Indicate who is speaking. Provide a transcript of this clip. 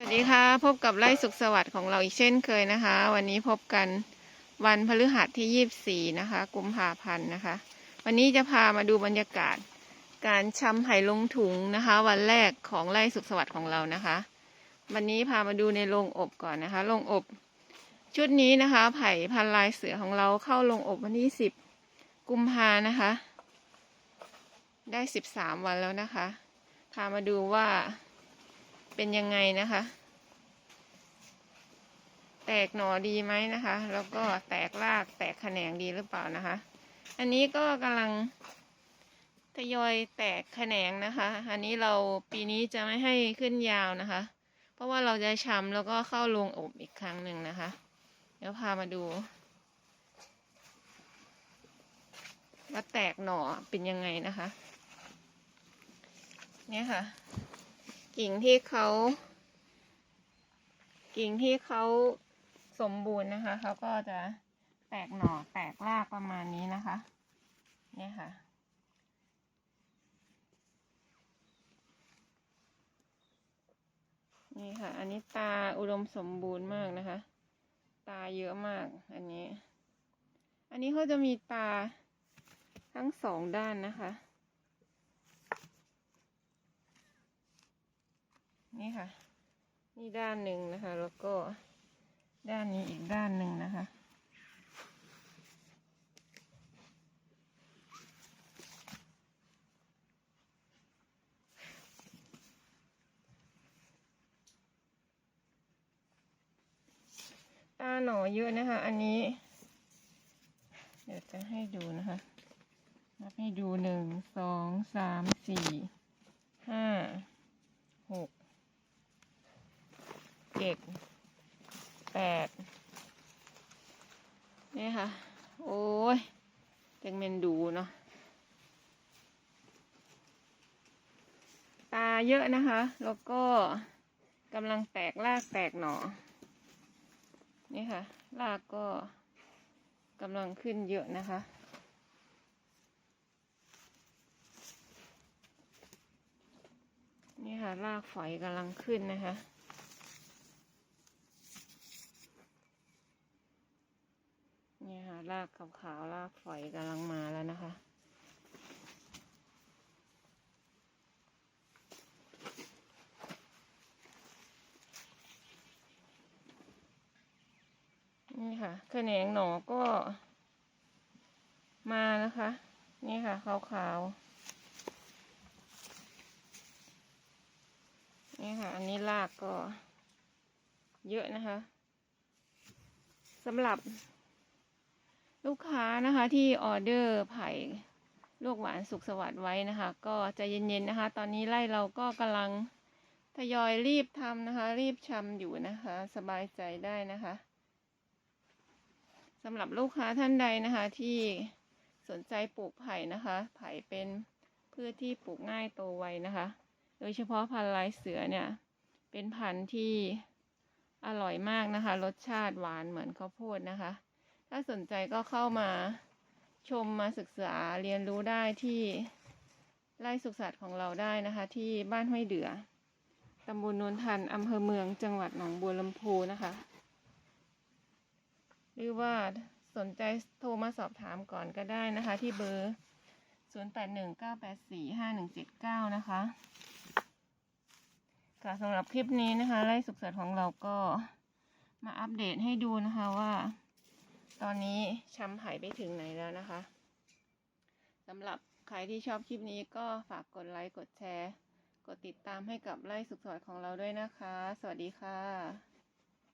Speaker 1: สวัสดีค่ะ พบกับไล่สุขสวัสดิ์ของเราอีกเช่นเคยนะคะ วันนี้พบกันวันพฤหัสที่24นะคะ กุมภาพันธ์นะคะ วันนี้จะพามาดูบรรยากาศ การชำไผ่ลงถุงนะคะ วันแรกของไล่สุขสวัสดิ์ของเรานะคะ วันนี้พามาดูในโรงอบก่อนนะคะโรงอบ ชุดนี้นะคะ ไผ่พันลายเสือของเราเข้าโรงอบวันที่10กุมภานะคะ ได้13วันแล้วนะคะ พามาดูว่า เป็นยังไงนะคะ แตกหน่อดีไหมนะคะ แล้วก็แตกรากแตกแขนงดีหรือเปล่านะคะ อันนี้ก็กำลังทยอยแตกแขนงนะคะ อันนี้เราปีนี้จะไม่ให้ขึ้นยาวนะคะ เพราะว่าเราจะชำแล้วก็เข้าโรงอบอีกครั้งหนึ่งนะคะ เดี๋ยวพามาดูว่าแตกหน่อเป็นยังไงนะคะ เนี่ยค่ะ กิ่งที่เขา กิ่งที่เขาสมบูรณ์นะคะเขาก็จะแตกหน่อแตกรากประมาณนี้นะคะ เนี่ยค่ะ นี่ค่ะ อันนี้ตาอุดมสมบูรณ์มากนะคะ ตาเยอะมากอันนี้ อันนี้เขาจะมีตาทั้งสองด้านนะคะ นี่ค่ะ นี่ด้านหนึ่งนะคะ แล้วก็ด้านนี้อีกด้านหนึ่งนะคะ ตาหน่อเยอะนะคะ อันนี้ เดี๋ยวจะให้ดูนะคะ นับให้ดูหนึ่ง สอง สาม สี่ ห้า หก เจ็ดแปดนี่ค่ะ โอ้ยจังเมนดูเนาะตาเยอะนะคะ แล้วก็กำลังแตกรากแตกหนอนี่ค่ะ รากก็กำลังขึ้นเยอะนะคะ นี่ค่ะ รากฝอยกำลังขึ้นนะคะ นี่ค่ะ รากขาวๆรากฝอยกำลังมาแล้วนะคะนี่ค่ะแขนงหนอก็มานะคะ นี่ค่ะขาวๆนี่ค่ะ อันนี้รากก็เยอะนะคะสำหรับ ลูกค้านะคะที่ออเดอร์ไผ่ลูกหวานสุขสวัสดิ์ไว้นะคะ ก็ใจะเย็นๆนะคะ ตอนนี้ไล่เราก็กำลังทยอยรีบทำนะคะ รีบชำอยู่นะคะ สบายใจได้นะคะสำหรับลูกค้าท่านใดนะคะ ที่สนใจปลูกไผ่นะคะ ไผ่เป็นพืชที่ปลูกง่ายโตไวนะคะ โดยเฉพาะพันธุ์ลายเสือเนี่ย เป็นพันธุ์ที่อร่อยมากนะคะ รสชาติหวานเหมือนข้าวโพดนะคะ ถ้าสนใจก็เข้ามาชมมาศึกษาเรียนรู้ได้ที่ไร่สุขสัตว์ของเราได้นะคะ ที่บ้านห้วยเดือตำบลนนทันอำเภอเมืองจังหวัดหนองบัวลำพูนะคะ หรือว่าสนใจโทรมาสอบถามก่อนก็ได้นะคะ ที่เบอร์ 0819845179 นะคะ ค่ะสำหรับคลิปนี้นะคะ ไร่สุขสัตว์ของเราก็มาอัปเดตให้ดูนะคะว่า ตอนนี้ช้ำหายไปถึงไหนแล้วนะคะสำหรับใครที่ชอบคลิปนี้ก็ฝากกดไลค์ กดแชร์ กดติดตามให้กับไล่สุขสวัสดิ์ของเราด้วยนะคะ สวัสดีค่ะ